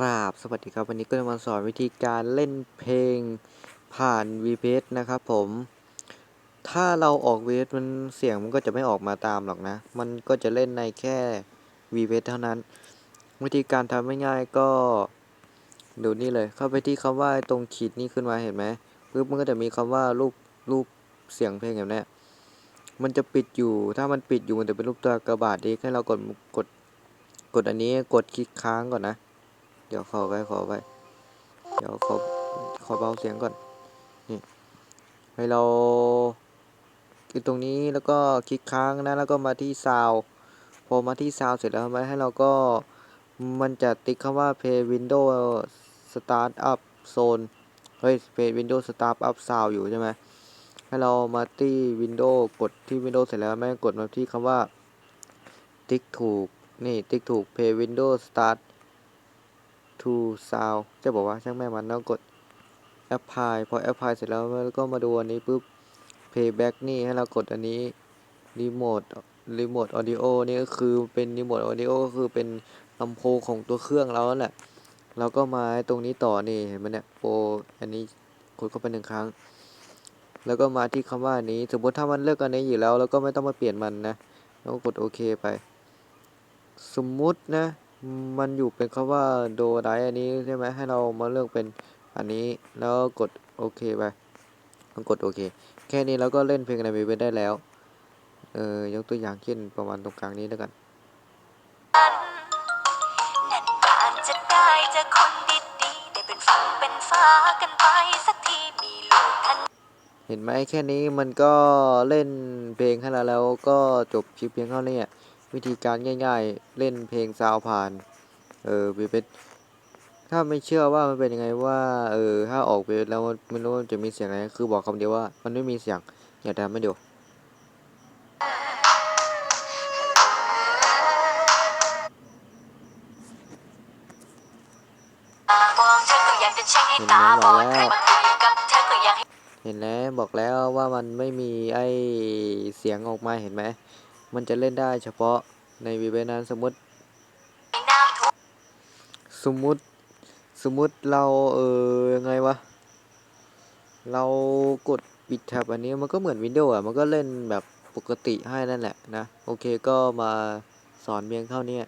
ครับสวัสดีครับวันนี้ก็จะมาสอนวิธีการเล่นเพลงผ่าน VPS นะครับผม ถ้าเราออก VPS มันเสียงมันก็จะไม่ออกมาตามหรอกนะ มันก็จะเล่นในแค่ VPS เท่านั้น วิธีการทำง่ายๆก็ ดูนี่เลยเข้าไปที่คำว่าตรงขีดนี้ขึ้นมาเห็นไหมปึ๊บมันก็จะมีคำว่ารูปรูปเสียงเพลงแบบนี้มันจะปิดอยู่ ถ้ามันปิดอยู่มันจะเป็นรูปตัวกระบาดดีให้เรากดกดกดอันนี้กดคลิกค้างก่อนนะ ดี๋ยวขอไว้ขอไว้ เดี๋ยวขอขอเบาเสียงก่อน นี่ ให้เราคลิกตรงนี้แล้วก็คลิกค้างนะ แล้วก็มาที่ซาวพอมาที่ซาวเสร็จแล้วไหมให้เราก็มันจะติ๊กคำว่า Play Windows Start Up Zone เฮ้ย Play Windows Start Up Sound อยู่ใช่ไหมให้เรามาที่ Windows กดที่ Windows เสร็จแล้วไม่กดมาที่คำว่า ติ๊กถูก นี่ ติ๊กถูก Play Windows Start to sound จะบอกว่าช่างแม่มันแล้วกด apply พอ apply เสร็จแล้วแล้วก็มาดูอันนี้ปุ๊บ playback นี่ให้เรากดอันนี้ remote remote audio นี่ก็คือเป็น remote audio ก็คือเป็นลำโพงของตัวเครื่องเรานั่นแหละเราก็มาตรงนี้ต่อนี่เห็นไหมเนี่ยโปรอันนี้กดเข้าไปหนึ่งครั้ง แล้วก็มาที่คำว่าอันนี้ สมมติถ้ามันเลือกอันนี้อยู่แล้วเราก็ไม่ต้องมาเปลี่ยนมันนะแล้วก็กดโอเคไป สมมุตินะ มันอยู่เป็นคำว่าโดไดอันนี้ใช่ไหมให้เรามาเลือกเป็นอันนี้แล้วกดโอเคไปกดโอเค แค่นี้เราก็เล่นเพลงในเว็บได้แล้ว เออยกตัวอย่างเช่นประมาณตรงกลางนี้แล้วกันเห็นไหมแค่นี้มันก็เล่นเพลงให้เราแล้วก็จบคลิปเพียงเท่านี้ วิธีการง่าย ๆ เล่นเพลงซาวผ่าน เออเว็บถ้าไม่เชื่อว่ามันเป็นยังไงว่า เออ ถ้าออกเว็บแล้วมันไม่รู้จะมีเสียงอะไร คือบอกคำเดียวว่า มันไม่มีเสียง อย่าทำให้ดูมองเธอก็อยากจะเช็คให้ตาบอดใครมาคุยกับเธอก็อยาเห็นแล้วบอกแล้วว่ามันไม่มีไอเสียงออกมาเห็นไหม มันจะเล่นได้เฉพาะ ในวีเวนั้นสมมติสมมติสมมติเราเออยังไงวะ เรากดปิดแท็บอันนี้มันก็เหมือนวินโดว์อะ มันก็เล่นแบบปกติให้นั่นแหละนะ โอเคก็มาสอนเพียงเท่านี้